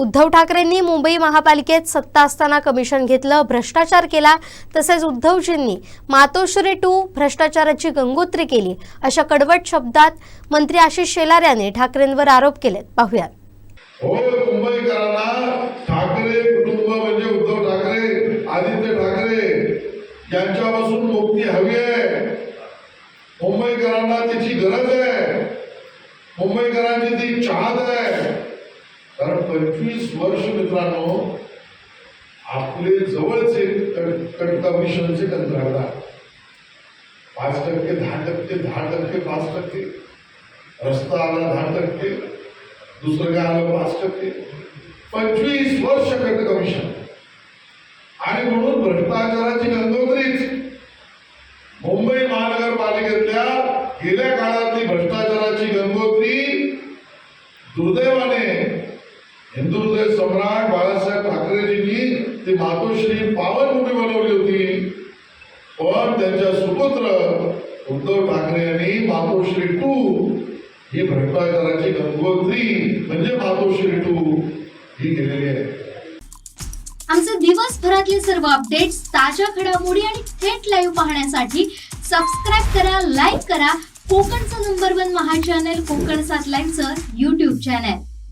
उद्धव ठाकरेंनी मुंबई महापालिकेत सत्ता असताना कमिशन घेतलं भ्रष्टाचार केला तसेच उद्धवजींनी मातोश्री टू भ्रष्टाचाराची गंगोत्री केली अशा कडवट शब्दात मंत्री आशिष शेलार यांनी ठाकरेंवर आरोप केलेत. पाहुयात. हो मुंबईकरांना ठाकरे कुटुंब म्हणजे उद्धव ठाकरे आदित्य ठाकरे यांच्यापासून मुक्ती हवी आहे. मुंबईकरांना त्याची गरज आहे. मुंबईकरांची ती चाहत पंचवीस वर्ष मित्रांनो आपले जवळचे कट कमिशनचे कंत्राटदार पाच टक्के दहा टक्के दहा टक्के पाच टक्के. रस्ता आला दहा टक्के दुसरं काय आलं पाच टक्के. पंचवीस वर्ष कट कमिशन आणि म्हणून भ्रष्टाचाराची गंगोत्रीच. मुंबई महानगरपालिकेतल्या गेल्या काळातली भ्रष्टाचाराची गंगोत्री दुर्दैवाने हिंदूचे सम्राट बाळासाहेब ठाकरेजींनी ती मातोश्री पावनभूमी बनवली होती. पण त्यांच्या सुपुत्र उद्धव ठाकरे यांनी मातोश्री टू ही भ्रष्टाचाराची गंगोत्री म्हणजे मातोश्री टू ही केलेली आहे. आमचे दिवसभरातले सर्व अपडेट्स ताज्या घडामोडी आणि थेट लाईव्ह पाहण्यासाठी सबस्क्राईब करा लाईक करा. कोकणचं नंबर वन महा चॅनल कोकण सात लाईनचं युट्यूब चॅनल